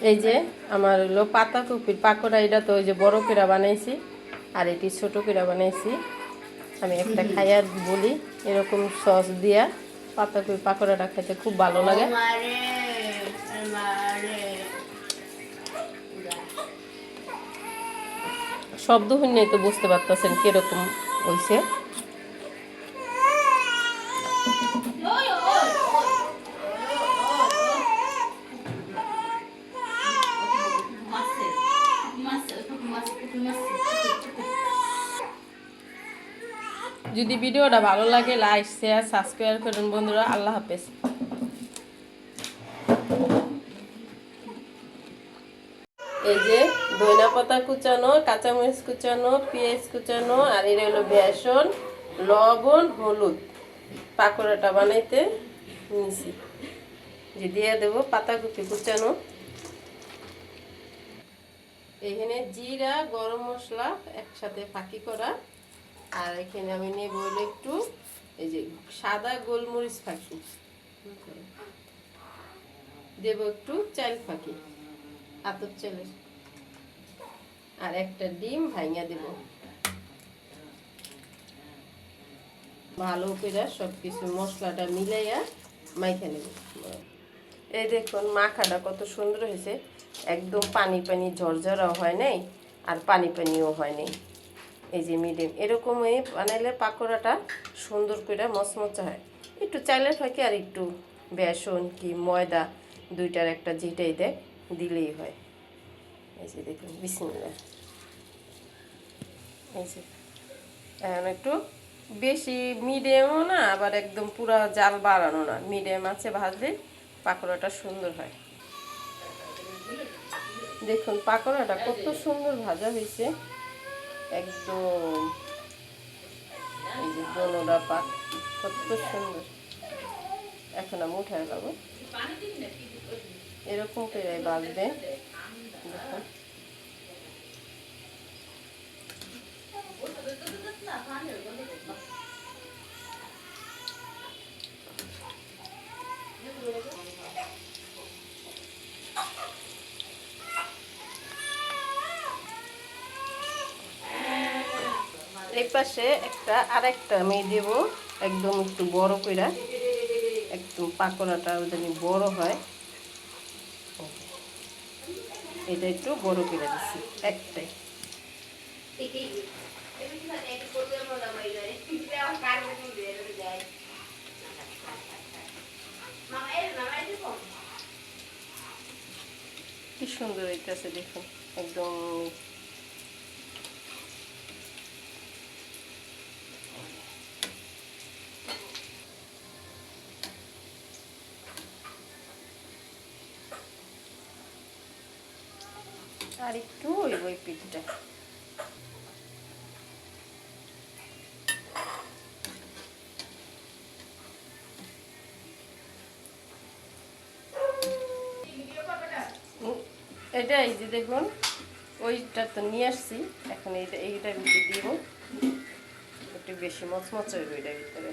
এই যে আমার হলো পাতাকপির পাকোড়া এটা তো ওই যে বড় কিরা বানাইছি আর এটি ছোট কিরা বানাইছি। আমি একটা খাইয়া বলি এরকম সস দিয়া পাতাকপি পাকোড়াটা খেতে খুব ভালো লাগে। শব্দ শুনে তো বুঝতে পারতেছেন কীরকম হইছে। যদি ভিডিওটা ভালো লাগে লাইক শেয়ার সাবস্ক্রাইব করেন বন্ধুরা। আল্লাহ হাফেজ। এই যে ধনিয়া পাতা কুচানো, কাঁচামরিচ কুচানো, পেঁয়াজ কুচানো, আর এটা হলো বেসন, লবণ, হলুদ। পাকোড়াটা বানাইতে নিছি। যে দিয়ে দেবো পাতাকপি কুচানো। এখানে জিরা, গরম মশলা একসাথে ফাঁকি করা। আর এখানে আমি নেব হলো একটু এই যে সাদা গোলমরিচ ফাঁকি। দেব একটু চাল ফাঁকি আতর চালের। আর একটা ডিম ভাঙা দেব। ভালো করে সব কিছু মশলাটা মিলাইয়া মাইখা নেব। এই দেখুন, মাখাটা কত সুন্দর হয়েছে। একদম পানি পানি ঝরঝরাও হয় নাই আর পানি পানিও হয় নাই। এই যে মিডিয়াম এরকমই বানাইলে পাকোড়াটা সুন্দর করে মচমচা হয়। একটু চাইলে থাকে আর একটু বেসন কি ময়দা দুইটার একটা যেটাই দেয়, দিলেই হয়। এই যে দেখুন বিসমিল্লা এই যে, এখন একটু বেশি মিডিয়ামও না, আবার একদম পুরো জাল বাড়ানো না। মিডিয়াম আছে ভাজলে পাকোড়াটা সুন্দর হয়। দেখুন, পাকোড়াটা কত সুন্দর ভাজা হয়েছে। একদম। এই যে দোনোটা পাক কত সুন্দর। এখন আমি উঠে যাব এরকম করে বাজবে দেখুন। এই পাশে একটা আরেকটা আমি দেব, একদম একটু বড় কইরা। একদম পাকোড়াটা জানি বড় হয়। এটা একটু বড় করে দিচ্ছি একটাই। কি সুন্দর হইতেছে দেখুন একদম আর একটু ওই পিঠটা। এটা এই যে দেখুন, ওইটা তো নিয়ে আসছি। এখন এইটা এইটার ভিতরে দিব। একটু বেশি মচমচ হইব ভিতরে।